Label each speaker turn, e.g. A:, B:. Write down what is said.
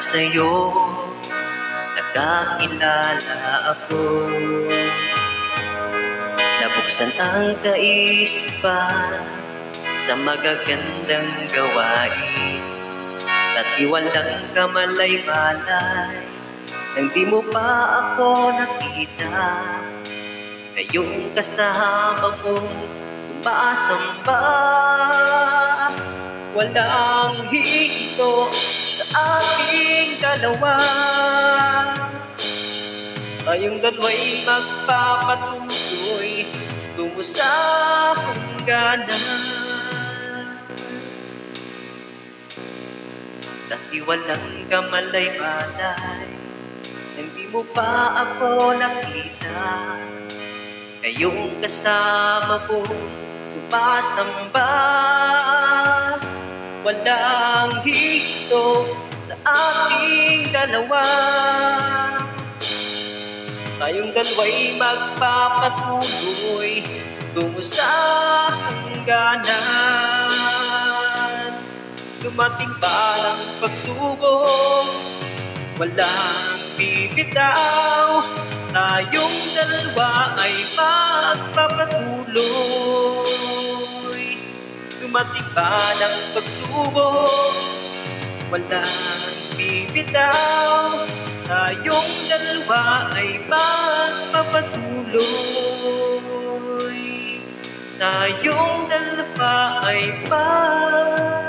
A: sa'yo. Nagkakilala ako. Nabuksan ang kaisipan Sa magagandang gawain. At iwalang kamalay-malay Nang di mo pa ako nakita. Ngayong kasama mo Sumasamba Walang hito. sa ating dalawa. Tayong dalawa'y magpapatuloy. Tungo sa hangganan Dahil walang kamalay-malay Hindi mo pa ako nakita. Ngayong kasama mo Sumasamba. Walang hito sa ating dalawa. Tayong dalawa'y magpapatuloy Tungo sa hangganan. Dumating ba ang pagsubok Walang bibitaw. Tayong dalawa ay magpapatuloy. Dumating ba ng pagsubok Walang bibitaw Tayong dalawa ay magpapatuloy Tayong dalawa ay magpapatuloy